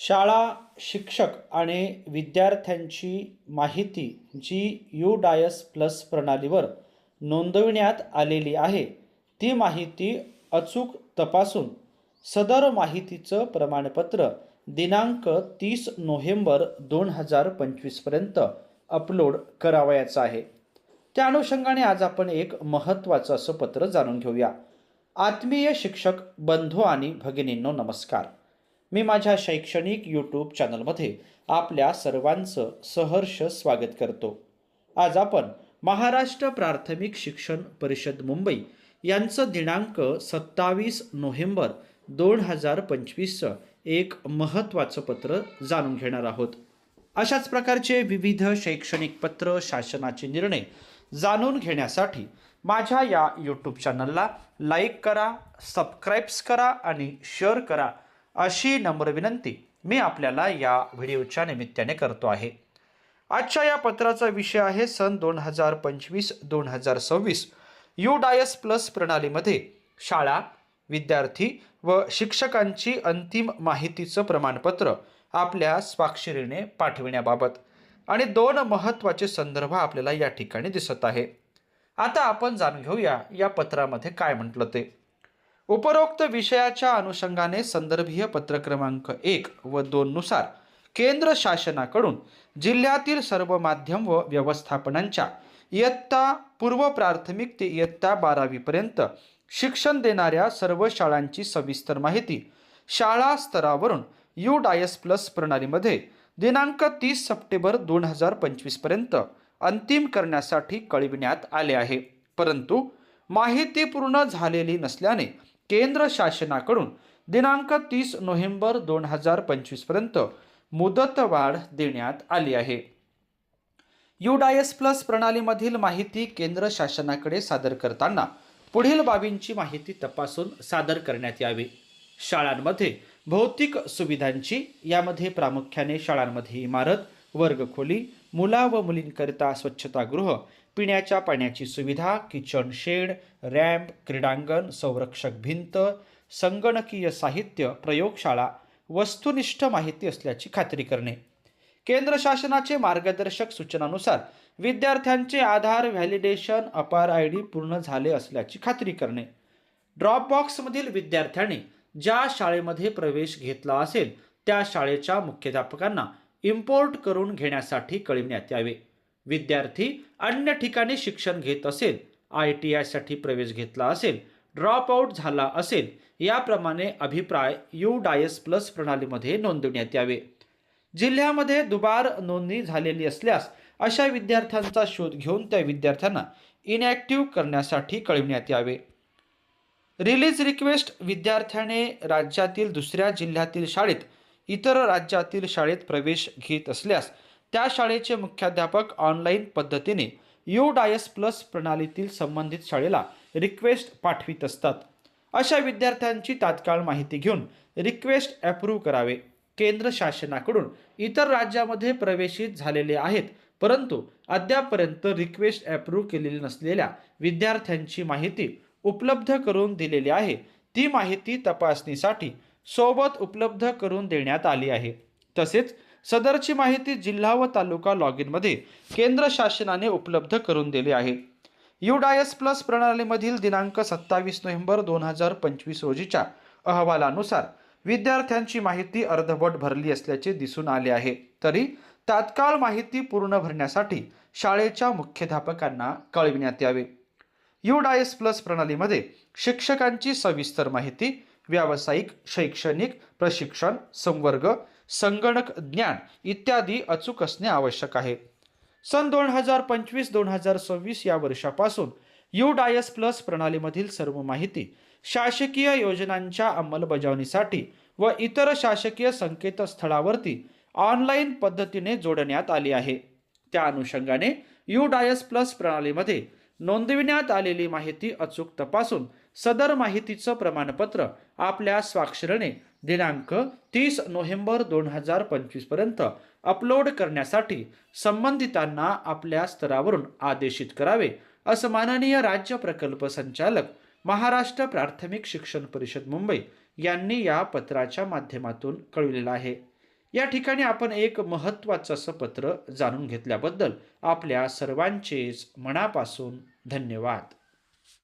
शाळा शिक्षक आणि विद्यार्थ्यांची माहिती जी यू डायस प्लस प्रणालीवर नोंदविण्यात आलेली आहे ती माहिती अचूक तपासून सदर माहितीचं प्रमाणपत्र दिनांक तीस नोव्हेंबर दोन हजार पंचवीसपर्यंत अपलोड करावयाचं आहे. त्या अनुषंगाने आज आपण एक महत्त्वाचं असं पत्र जाणून घेऊया. आत्मीय शिक्षक बंधू आणि भगिनींनो नमस्कार. मी माझ्या शैक्षणिक यूट्यूब चॅनलमध्ये आपल्या सर्वांचं सहर्ष स्वागत करतो. आज आपण महाराष्ट्र प्राथमिक शिक्षण परिषद मुंबई यांचं दिनांक सत्तावीस नोव्हेंबर दोन हजार पंचवीसचं एक महत्त्वाचं पत्र जाणून घेणार आहोत. अशाच प्रकारचे विविध शैक्षणिक पत्र शासनाचे निर्णय जाणून घेण्यासाठी माझ्या या यूट्यूब चॅनलला लाईक करा सबस्क्राईब्स करा आणि शेअर करा अशी नम्र विनंती मी आपल्याला या व्हिडिओच्या निमित्ताने करतो आहे. आजच्या या पत्राचा विषय आहे सन दोन हजार पंचवीस दोन हजार सव्वीस. यू डायस प्लस प्रणालीमध्ये शाळा विद्यार्थी व शिक्षकांची अंतिम माहितीचं प्रमाणपत्र आपल्या स्वाक्षरीने पाठविण्याबाबत आणि दोन महत्त्वाचे संदर्भ आपल्याला या ठिकाणी दिसत आहे. आता आपण जाणून घेऊया या पत्रामध्ये काय म्हटलं ते. उपरोक्त विषयाच्या अनुषंगाने संदर्भीय पत्र क्रमांक एक व दोन नुसार केंद्र शासनाकडून जिल्ह्यातील सर्व माध्यम व व्यवस्थापनांच्या इयत्ता पूर्व प्राथमिक ते इयत्ता बारावीपर्यंत शिक्षण देणाऱ्या सर्व शाळांची सविस्तर माहिती शाळा स्तरावरून यू डायस प्लस प्रणालीमध्ये दिनांक तीस सप्टेंबर दोन हजार पंचवीसपर्यंत अंतिम करण्यासाठी कळविण्यात आले आहे. परंतु माहिती पूर्ण झालेली नसल्याने केंद्र शासनाकडून दिनांक तीस नोव्हेंबर दोन हजार पंचवीसपर्यंत मुदतवाढ देण्यात आली आहे. युडायस प्लस प्रणालीमधील माहिती केंद्र शासनाकडे सादर करताना पुढील बाबींची माहिती तपासून सादर करण्यात यावी. शाळांमध्ये भौतिक सुविधांची यामध्ये प्रामुख्याने शाळांमध्ये इमारत वर्गखोली मुला व मुलींकरिता स्वच्छतागृह पिण्याच्या पाण्याची सुविधा किचन शेड रॅम्प क्रीडांगण संरक्षक भिंत संगणकीय साहित्य प्रयोगशाळा वस्तुनिष्ठ माहिती असल्याची खात्री करणे. केंद्र शासनाचे मार्गदर्शक सूचनानुसार विद्यार्थ्यांचे Aadhaar validation APAAR I D पूर्ण झाले असल्याची खात्री करणे. ड्रॉपबॉक्समधील विद्यार्थ्यांनी ज्या शाळेमध्ये प्रवेश घेतला असेल त्या शाळेच्या मुख्याध्यापकांना इम्पोर्ट करून घेण्यासाठी कळविण्यात यावे. विद्यार्थी अन्य ठिकाणी शिक्षण घेत असेल आय टी आयसाठी प्रवेश घेतला असेल ड्रॉप आऊट झाला असेल याप्रमाणे अभिप्राय यू डायस प्लस प्रणालीमध्ये नोंदवण्यात यावे. जिल्ह्यामध्ये दुबार नोंदणी झालेली असल्यास अशा विद्यार्थ्यांचा शोध घेऊन त्या विद्यार्थ्यांना इनॅक्टिव्ह करण्यासाठी कळविण्यात यावे. रिलीज रिक्वेस्ट विद्यार्थ्याने राज्यातील दुसऱ्या जिल्ह्यातील शाळेत इतर राज्यातील शाळेत प्रवेश घेत असल्यास त्या शाळेचे मुख्याध्यापक ऑनलाईन पद्धतीने यू डायस प्लस प्रणालीतील संबंधित शाळेला रिक्वेस्ट पाठवित असतात. अशा विद्यार्थ्यांची तात्काळ माहिती घेऊन रिक्वेस्ट अप्रूव्ह करावे. केंद्र शासनाकडून इतर राज्यामध्ये प्रवेशित झालेले आहेत परंतु अद्यापर्यंत रिक्वेस्ट अप्रूव्ह केलेली नसलेल्या विद्यार्थ्यांची माहिती उपलब्ध करून दिलेली आहे. ती माहिती तपासणीसाठी सोबत उपलब्ध करून देण्यात आली आहे. तसेच सदरची माहिती जिल्हा व तालुका लॉग इनमध्ये केंद्र शासनाने उपलब्ध करून दिली आहे. युडायस प्लस प्रणालीमधील दिनांक सत्तावीस नोव्हेंबर दोन हजार पंचवीस रोजीच्या अहवालानुसार विद्यार्थ्यांची माहिती अर्धवट भरली असल्याचे दिसून आले आहे. तरी तात्काळ माहिती पूर्ण भरण्यासाठी शाळेच्या मुख्याध्यापकांना कळविण्यात यावे. युडायस प्लस प्रणालीमध्ये शिक्षकांची सविस्तर माहिती व्यावसायिक शैक्षणिक प्रशिक्षण संवर्ग संगणक ज्ञान इत्यादी अचूक असणे आवश्यक आहे. सन दोन हजार पंचवीस दोन हजार सव्वीस या वर्षापासून यू डायस प्लस प्रणालीमधील सर्व माहिती शासकीय योजनांच्या अंमलबजावणीसाठी व इतर शासकीय संकेतस्थळावरती ऑनलाईन पद्धतीने जोडण्यात आली आहे. त्या अनुषंगाने यू डायस प्लस प्रणालीमध्ये नोंदविण्यात आलेली माहिती अचूक तपासून सदर माहितीचं प्रमाणपत्र आपल्या स्वाक्षरणे दिनांक तीस नोव्हेंबर दोन हजार पंचवीसपर्यंत अपलोड करण्यासाठी संबंधितांना आपल्या स्तरावरून आदेशित करावे असं माननीय राज्य प्रकल्प संचालक महाराष्ट्र प्राथमिक शिक्षण परिषद मुंबई यांनी या पत्राच्या माध्यमातून कळविलेलं आहे. या ठिकाणी आपण एक महत्त्वाचं असं पत्र जाणून घेतल्याबद्दल आपल्या सर्वांचेच मनापासून धन्यवाद.